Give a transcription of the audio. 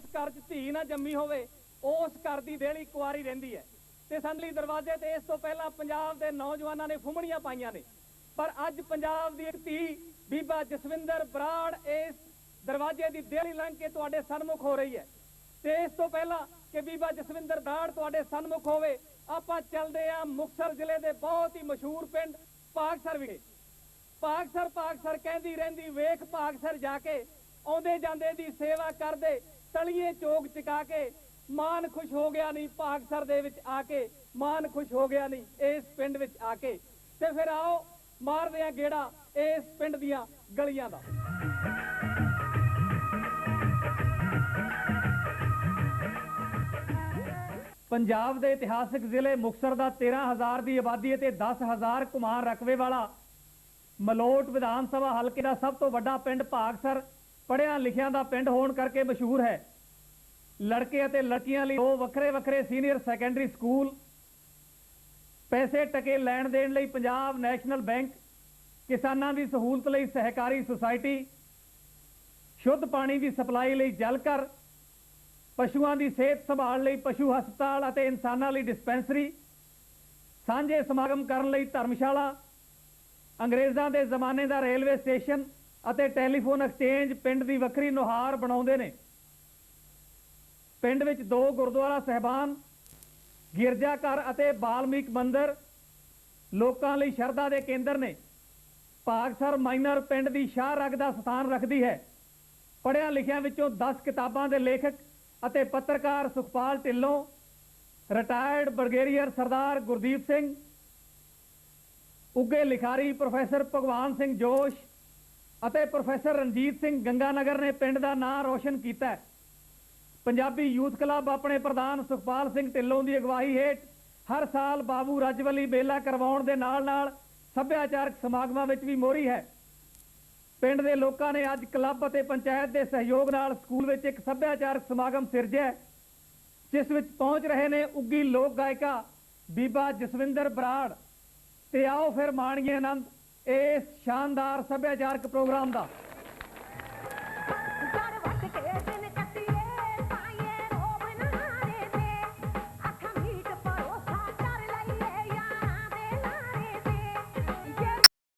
ਜਿਸ ਘਰ 'ਚ ਧੀ ਨਾ ਜੰਮੀ ਹੋਵੇ ਉਸ ਘਰ ਦੀ ਦੇਲੀ ਕੁਆਰੀ ਰਹਿੰਦੀ ਹੈ। ਤੇ ਸੰਦਲੀ ਦਰਵਾਜ਼ੇ ਤੇ ਇਸ ਤੋਂ ਪਹਿਲਾਂ ਪੰਜਾਬ ਦੇ ਨੌਜਵਾਨਾਂ ਨੇ ਫੁੰਮਣੀਆਂ ਪਾਈਆਂ ਨੇ। ਪਰ ਅੱਜ ਪੰਜਾਬ ਦੀ ਇੱਕ ਧੀ, ਬੀਬਾ ਜਸਵਿੰਦਰ ਬਰਾੜ, ਇਸ ਦਰਵਾਜ਼ੇ ਦੀ ਦੇਲੀ ਲੰਘ ਕੇ ਤੁਹਾਡੇ ਸਨਮੁਖ ਹੋ ਰਹੀ ਹੈ। ਤੇ ਇਸ ਤੋਂ ਪਹਿਲਾਂ ਕਿ ਬੀਬਾ ਜਸਵਿੰਦਰ ਬਰਾੜ ਤੁਹਾਡੇ ਸਨਮੁਖ ਹੋਵੇ, ਆਪਾਂ ਚੱਲਦੇ ਆ ਮੁਕਤਸਰ ਜ਼ਿਲ੍ਹੇ ਦੇ ਬਹੁਤ ਹੀ ਮਸ਼ਹੂਰ ਪਿੰਡ ਪਾਕਸਰ ਵਿਖੇ। ਪਾਕਸਰ ਪਾਕਸਰ ਕਹਿੰਦੀ ਰਹਿੰਦੀ, ਵੇਖ ਪਾਕਸਰ ਜਾ ਕੇ ਆਉਂਦੇ ਜਾਂਦੇ ਦੀ ਸੇਵਾ ਕਰਦੇ ਤਲੀਏ ਚੋਗ ਚਕਾ ਕੇ ਮਾਨ ਖੁਸ਼ ਹੋ ਗਿਆ ਨਹੀਂ ਪਾਕਸਰ ਦੇ ਵਿੱਚ ਆ ਕੇ ਮਾਨ ਖੁਸ਼ ਹੋ ਗਿਆ ਨਹੀਂ, ਇਸ ਪਿੰਡ ਵਿੱਚ ਆ ਕੇ। ਤੇ ਫਿਰ ਆਓ ਮਾਰਦੇ ਆ ਗੇੜਾ ਇਸ ਪਿੰਡ ਦੀਆਂ ਗਲੀਆਂ ਦਾ। ਪੰਜਾਬ ਦੇ ਇਤਿਹਾਸਕ ਜ਼ਿਲ੍ਹੇ ਮੁਕਤਸਰ ਦਾ 13000 ਦੀ ਆਬਾਦੀ ਅਤੇ 10000 ਕੁਮਾਰ ਰਕਬੇ ਵਾਲਾ ਮਲੋਟ ਵਿਧਾਨ ਸਭਾ ਹਲਕੇ ਦਾ ਸਭ ਤੋਂ ਵੱਡਾ ਪਿੰਡ ਭਾਗਸਰ ਪੜ੍ਹਿਆਂ ਲਿਖਿਆਂ ਦਾ ਪਿੰਡ ਹੋਣ ਕਰਕੇ ਮਸ਼ਹੂਰ ਹੈ। ਲੜਕੇ ਅਤੇ ਲੜਕੀਆਂ ਲਈ ਦੋ ਵੱਖਰੇ ਵੱਖਰੇ ਸੀਨੀਅਰ ਸੈਕੰਡਰੀ ਸਕੂਲ, ਪੈਸੇ ਟਕੇ ਲੈਣ ਦੇਣ ਲਈ ਪੰਜਾਬ ਨੈਸ਼ਨਲ ਬੈਂਕ, ਕਿਸਾਨਾਂ ਦੀ ਸਹੂਲਤ ਲਈ ਸਹਿਕਾਰੀ ਸੁਸਾਇਟੀ, ਸ਼ੁੱਧ ਪਾਣੀ ਦੀ ਸਪਲਾਈ ਲਈ ਜਲ ਘਰ, ਪਸ਼ੂਆਂ ਦੀ ਸਿਹਤ ਸੰਭਾਲ ਲਈ ਪਸ਼ੂ ਹਸਪਤਾਲ ਅਤੇ ਇਨਸਾਨਾਂ ਲਈ ਡਿਸਪੈਂਸਰੀ, ਸਾਂਝੇ ਸਮਾਗਮ ਕਰਨ ਲਈ ਧਰਮਸ਼ਾਲਾ, ਅੰਗਰੇਜ਼ਾਂ ਦੇ ਜ਼ਮਾਨੇ ਦਾ ਰੇਲਵੇ ਸਟੇਸ਼ਨ ਅਤੇ ਟੈਲੀਫੋਨ ਐਕਸਚੇਂਜ ਪਿੰਡ ਦੀ ਵੱਖਰੀ ਨੁਹਾਰ ਬਣਾਉਂਦੇ ਨੇ। ਪਿੰਡ ਵਿੱਚ ਦੋ ਗੁਰਦੁਆਰਾ ਸਹਿਬਾਨ, ਗਿਰਜਾ ਘਰ ਅਤੇ ਬਾਲਮੀਕ ਮੰਦਿਰ ਲੋਕਾਂ ਲਈ ਸ਼ਰਧਾ ਦੇ ਕੇਂਦਰ ਨੇ। ਭਾਗਸਰ ਮਾਈਨਰ ਪਿੰਡ ਦੀ ਸ਼ਾਹ ਰਗ ਦਾ ਸਥਾਨ ਰੱਖਦੀ ਹੈ। ਪੜ੍ਹਿਆਂ ਲਿਖਿਆਂ ਵਿੱਚੋਂ 10 ਕਿਤਾਬਾਂ ਦੇ ਲੇਖਕ ਅਤੇ ਪੱਤਰਕਾਰ ਸੁਖਪਾਲ ਢਿੱਲੋਂ ਰਿਟਾਇਰਡ ਬਰਗੇਰੀਅਰ ਸਰਦਾਰ ਗੁਰਦੀਪ ਸਿੰਘ ਉੱਗੇ ਲਿਖਾਰੀ ਪ੍ਰੋਫੈਸਰ ਭਗਵਾਨ ਸਿੰਘ ਜੋਸ਼ ਅਤੇ ਪ੍ਰੋਫੈਸਰ ਰਣਜੀਤ ਸਿੰਘ ਗੰਗਾਨਗਰ ਨੇ ਪਿੰਡ ਦਾ ਨਾਂ ਰੋਸ਼ਨ ਕੀਤਾ ਪੰਜਾਬੀ ਯੂਥ ਕਲੱਬ ਆਪਣੇ ਪ੍ਰਧਾਨ ਸੁਖਪਾਲ ਸਿੰਘ ਢਿੱਲੋਂ ਦੀ ਅਗਵਾਈ ਹੇਠ ਹਰ ਸਾਲ ਬਾਬੂ ਰੱਜਵਲੀ ਮੇਲਾ ਕਰਵਾਉਣ ਦੇ ਨਾਲ-ਨਾਲ ਸੱਭਿਆਚਾਰਕ ਸਮਾਗਮਾਂ ਵਿੱਚ ਵੀ ਮੋਹਰੀ ਹੈ। ਪਿੰਡ ਦੇ ਲੋਕਾਂ ਨੇ ਅੱਜ ਕਲੱਬ ਅਤੇ ਪੰਚਾਇਤ ਦੇ ਸਹਿਯੋਗ ਨਾਲ ਸਕੂਲ ਵਿੱਚ ਇੱਕ ਸੱਭਿਆਚਾਰਕ ਸਮਾਗਮ ਸਿਰਜਿਆ ਜਿਸ ਵਿੱਚ ਪਹੁੰਚ ਰਹੇ ਨੇ ਉੱਗੀ ਲੋਕ ਗਾਇਕਾ ਬੀਬਾ ਜਸਵਿੰਦਰ ਬਰਾੜ ਤੇ ਆਓ ਫਿਰ ਮਾਣੀਏ ਆਨੰਦ। ਇਸ ਸ਼ਾਨਦਾਰ ਸੱਭਿਆਚਾਰਕ ਪ੍ਰੋਗਰਾਮ ਦਾ